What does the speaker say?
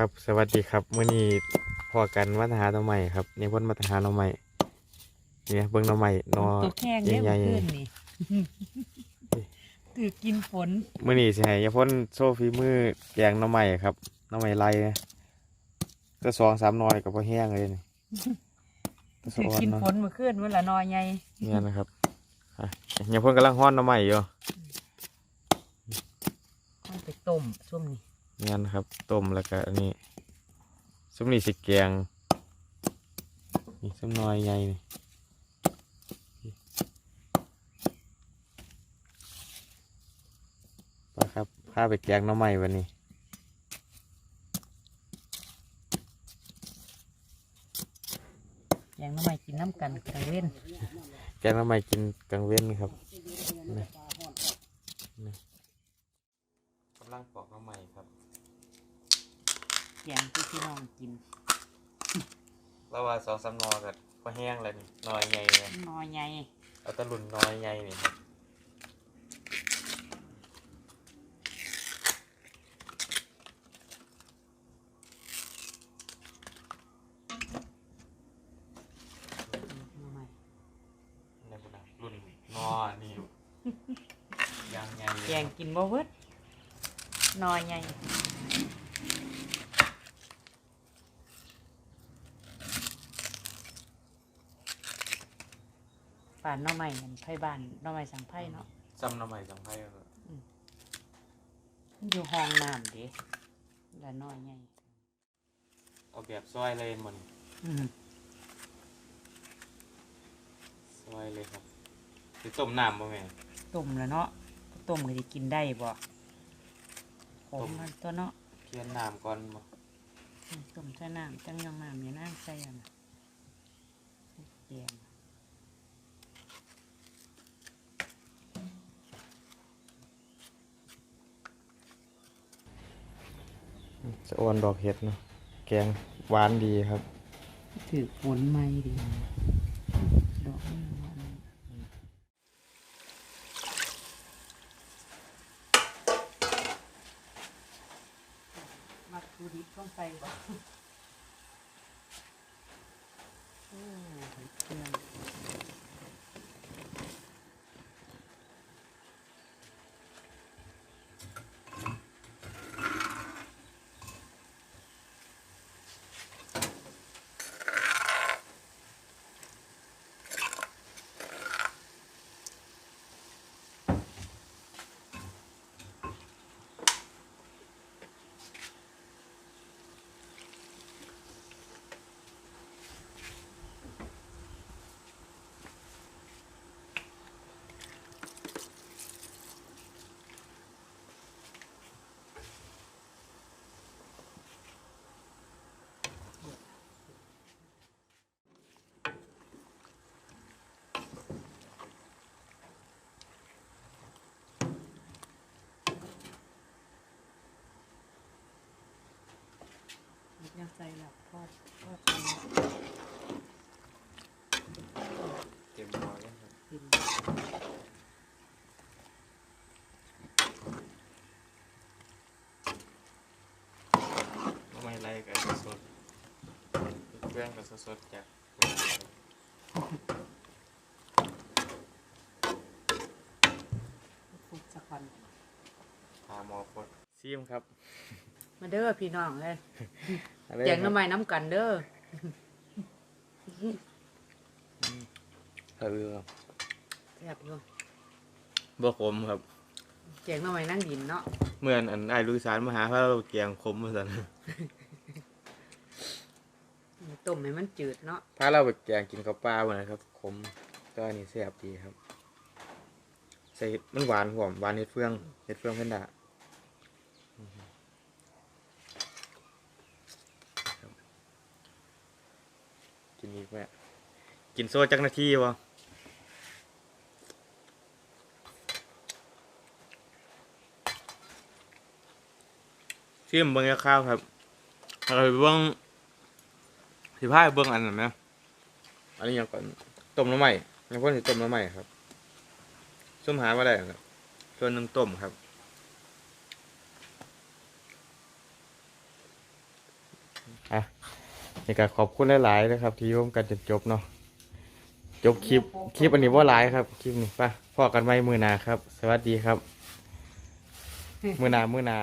ครับสวัสดีครับมื่อนี้พอกันวัฒหาหน่อใหม่ครับนี่พ่นวัฒหาหน่อใหม่เนี่ยเบิ้งหน่อใหม่นอตัวแข้งเนี่ยใหญ่มันขึ้นนี่ถือกินฝนๆมื่อนี้สิให้ยาพ่นโซฟีมือแกงหน่อใหม่ครับหน่อใหม่ไรก็สองสามหนอยกับพอแห้งเลยนี่ก็สะถือออนกินเนาะฝนมาขึ้นเมื่อละนอยไงเนี่ยนะครับอะยาพ่นกำลังห้อนหน่อใหม่อยู่เอาไปต้มช่วงนี้ เนี่ยนะครับ ต้มแล้วก็อันนี้ซุปนี่สิแกงนี่ซุปน้อยใหญ่นี่ไปครับพาไปแกงหน้ำใหม่วันนี้อย่างน้ำใหม่กินน้ำกันกลางเว้นแกงหน้ำใหม่กินกลางเว้นครับนี่นี่กำลังปอกหน้ำใหม่ครับ อย่างที่พี่น้องกินเราว่าสองสามนอกับพอแห้งแล้วนี่น้อยใหญ่เลยนอยไงเอาแตะลุนน้อยใหญ่นี่ครับน้ำใหม่ในบุญนะรุ่นนอนี่อยู่ยางใหญ่เลยแกงกินบ่เวิดนอยไง ป่านหน้อใหม่มันไผ่บ้านหน้อใหม่สังไผ่เนาะซ้ำหน้ำใหม่สังไพ่ก็มันอยู่ห้องน้ำเดิละน้อยไงเอาแบบซอยเลยมันอืมซอยเลยครับสิต้มน้ำบ่แม่ต้มแล้วเนาะต้มก็จะกินได้บ่ขมมันตัวเนาะเพียนน้ำก่อนบ่อืมต้มใส่น้ำจังยังน้ำอย่าน้ำใส่อันน่ะแกง จะอ่อนดอกเห็ดเนาะแกงหวานดีครับ ถือฝนไหมดีดอกมันหวานมักดูดิบต้องใส่บ่ อืมเครื่อง ยังใส่หลับทอดทอดเต็มหม้อเลยครับกินน้ำไม่ไรก็สดๆเครื่องก็สดๆจากฟุกสักวันหาหมอพดซีมครับ มาเด้อพี่น้องเลยอะไรแจงน้ำไม้น้ำกันเด้อเออแซ่บอยู่บ่ขมครับแจงน้ำไม้นั่งดินเนาะเหมือนอันไอ้ลูกสารมาหาพระเราแกงขมมาสั่นต้มให้มันจืดเนาะถ้าเราไปแกงกินข้าวเปล่าเหมือนครับขมก็อันนี้แซ่บดีครับใส่เห็ดมันหวานหอมหวานเห็ดเฟืองเห็ดเฟืองเพ่นดาอือฮึครับ กินอีกไหมกินโซ่จักนาทีวะชิมเบิ้งยาข้าวครับเราไปเบิ้งสิพายเบิ้งอันนั้นไหมอันนี้ยังก่อนต้มน้ำใหม่ยังพ่นสิต้มน้ำใหม่ครับส้มหามาได้ครับส่วนหนึ่งต้มครับอะ นี่ก็ขอบคุณหลายๆนะครับ ที่ร่วมกันจนจบเนาะจบคลิปคลิปอันนี้ว่าหลายครับคลิปนี้ไป่ะพอกันไว้มือหนาครับ สวัสดีครับ มือหนามือหนา